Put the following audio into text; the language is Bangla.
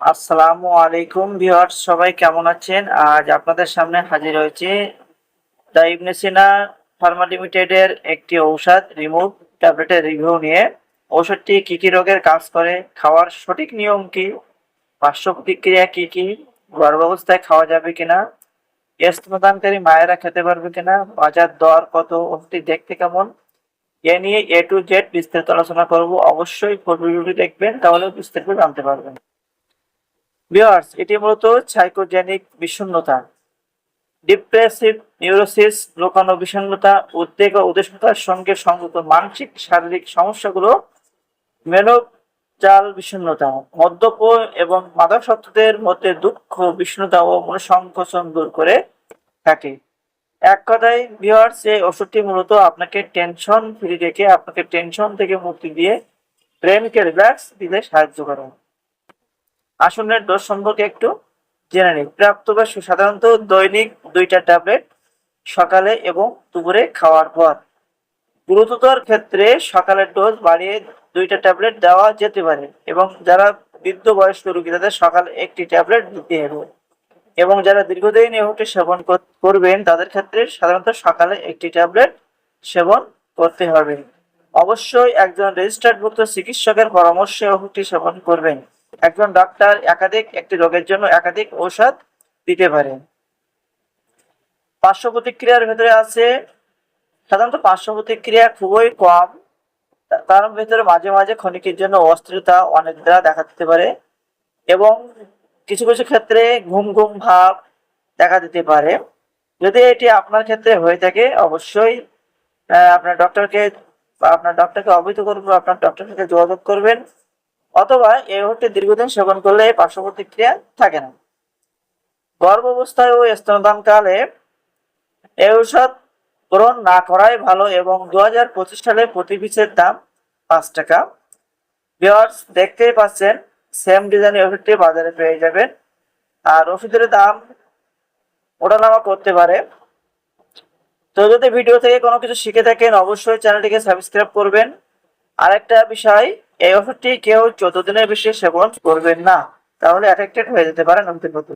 আসসালামু আলাইকুম ভিউয়ার্স, সবাই কেমন আছেন? আজ আপনাদের সামনে হাজির হয়েছে দ্য ইবনে সিনা ফার্মা লিমিটেডের একটি ঔষধ রিমুভ ট্যাবলেটের রিভিউ নিয়ে। ঔষধটি কি কি রোগের কাজ করে, খাওয়ার সঠিক নিয়ম কি, পার্শ্ব প্রতিক্রিয়া কি কি গর্ভাবস্থায় খাওয়া যাবে কিনা, স্তনদানকারী মায়েরা খেতে পারবে কিনা, বাজার দর কত ওষুধটি দেখতে কেমন, এ নিয়ে এ টু জেড বিস্তারিত আলোচনা করব। অবশ্যই ফুল ভিডিওটি দেখবেন তাহলে বিস্তারিত জানতে পারবেন। ভিউয়ার্স এটি মূলত সাইকোজেনিক বিষণ্ণতা ডিপ্রেসিভ নিউরোসিস লোকানো বিষণ্ণতা উদ্বেগ ও উদ্দেশ্যতার সঙ্গে সংযুক্ত মানসিক, শারীরিক সমস্যাগুলো, মেনোজাল বিষণ্ণতা, মদ্যপ এবং মাদকাসক্তদের মধ্যে দুঃখ, বিষণ্ণতা ও মনসংকোচন দূর করে থাকে। এক কথায় ভিউয়ার্স এই ওষুধটি মূলত আপনাকে টেনশন ফ্রি রেখে আপনাকে টেনশন থেকে মুক্তি দিয়ে ব্রেনকে রিল্যাক্স দিতে সাহায্য করে। আসনের ডোজ সম্পর্কে একটু জেনে নিই। প্রাপ্তবয়স্ক সাধারণত দৈনিক দুইটা ট্যাবলেট সকালে এবং দুপুরে খাওয়ার পর। গুরুতর ক্ষেত্রে সকালের ডোজ বাড়িয়ে দুইটা ট্যাবলেট দেওয়া যেতে পারে এবং যারা বৃদ্ধ বয়স্ক রোগী, তাদের সকালে একটি ট্যাবলেট দিতে হবে। এবং যারা দীর্ঘদিন ওষুধটি সেবন করবেন, তাদের ক্ষেত্রে সাধারণত সকালে একটি ট্যাবলেট সেবন করতে হবে। অবশ্যই একজন রেজিস্টার্ড ভুক্ত চিকিৎসকের পরামর্শে ওষুধটি সেবন করবেন। একজন ডাক্তার একাধিক, একটি রোগের জন্য একাধিক ঔষধ দিতে পারে। পার্শ্ব প্রতিক্রিয়ার ভেতরে আছে, সাধারণত পার্শ্ব প্রতিক্রিয়া খুবই কম। তার ভেতরে মাঝে মাঝে ক্ষণিকের জন্য অস্থিরতা অনিদ্রা দেখা দিতে পারে এবং কিছু কিছু ক্ষেত্রে ঘুম ঘুম ভাব দেখা দিতে পারে। যদি এটি আপনার ক্ষেত্রে হয়ে থাকে, অবশ্যই আপনার ডক্টরকে আপনার ডক্টরকে অবহিত করবেন আপনার ডক্টরের সাথে যোগাযোগ করবেন। অথবা এই ওষুধটি দীর্ঘদিন সেবন করলে পার্শ্ব প্রতিক্রিয়া থাকে না। গর্ভ অবস্থায় ও স্তনদানকালে এই ঔষধ গ্রহণ না করাই ভালো এবং দু হাজার পঁচিশ সালে প্রতি পিসের দাম পাঁচ টাকা। ভিওয়ার্স দেখতেই পাচ্ছেন, সেম ডিজাইনের ওষুধটি বাজারে পেয়ে যাবেন। আর ওষুধের দাম ওঠানামা করতে পারে। তো যদি ভিডিও থেকে কোনো কিছু শিখে থাকেন, অবশ্যই চ্যানেলটিকে সাবস্ক্রাইব করবেন। আরেকটা বিষয় এই ওষুধটি কেউ চোদ্দ দিনের বেশি সেবন করবেন না। তাহলে অ্যাফেক্টেড হয়ে যেতে পারেন নতুন।